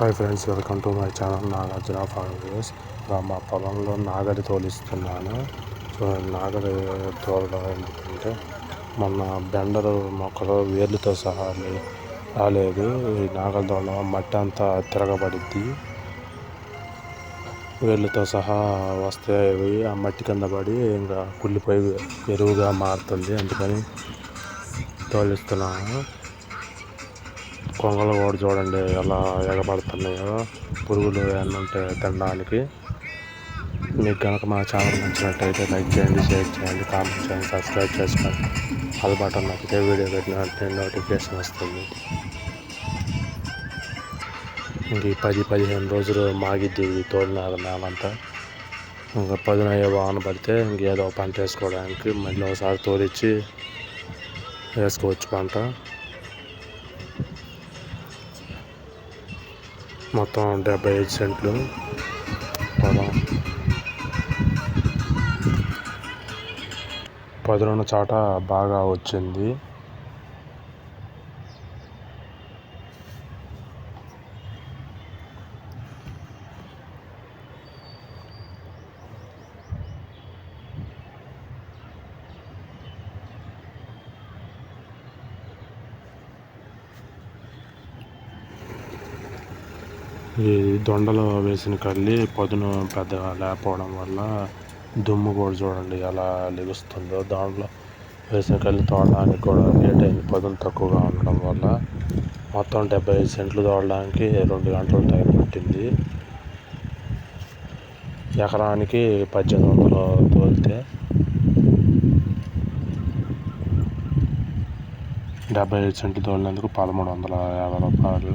Hi friends welcome to my channel Nagarjuna farm views మా పొలంలో నాగలి తోలిస్తున్నాను. సో నాగలి తోలడం ఎందుకంటే మొన్న బెండరు మొక్కలు వేర్లతో సహా రాలేదు. ఈ నాగలి తోలడం మట్టి అంతా తిరగబడిద్ది. వేర్లతో సహా వస్తే ఆ మట్టి కింద పడి ఇంకా కుళ్ళిపోయి ఎరువుగా మారుతుంది. అందుకని తోలిస్తున్నాను. కొంగలు కూడా చూడండి ఎలా ఎగబడుతున్నాయో. పురుగులు ఏమన్నా ఉంటే తినడానికి. మీకు కనుక మా ఛానల్ నచ్చినట్టయితే లైక్ చేయండి షేర్ చేయండి కామెంట్ చేయండి సబ్స్క్రైబ్ చేసుకోండి. అది బటన్ నచ్చితే వీడియో పెట్టిన వెంటనే నోటిఫికేషన్ వస్తుంది. ఇంక ఈ పది పదిహేను రోజులు మాగిద్ది ఈ తోలినారు నేలంతా ఇంకా పదునయ్యే వాన పడితే ఇంకేదో పంట వేసుకోవడానికి మళ్ళీ ఒకసారి తోలిచ్చి వేసుకోవచ్చు పంట. మొత్తం డెబ్బై ఐదు సెంట్లు. పొలం పదునున్న చాట బాగా వచ్చింది. ఈ దొండలో వేసిన కల్లి పదును పెద్దగా లేకపోవడం వల్ల దుమ్ము కూడా చూడండి ఎలా లెగుస్తుందో. దాంట్లో వేసిన కల్లి తోడడానికి కూడా లేట్ అయింది పదును తక్కువగా ఉండడం వల్ల మొత్తం డెబ్బై ఐదు సెంట్లు తోడడానికి రెండు గంటలు టైం పట్టింది. ఎకరానికి పద్దెనిమిది వందలు తోలితే డెబ్బై ఐదు సెంట్లు తోలినందుకు పదమూడు వందల యాభై రూపాయలు.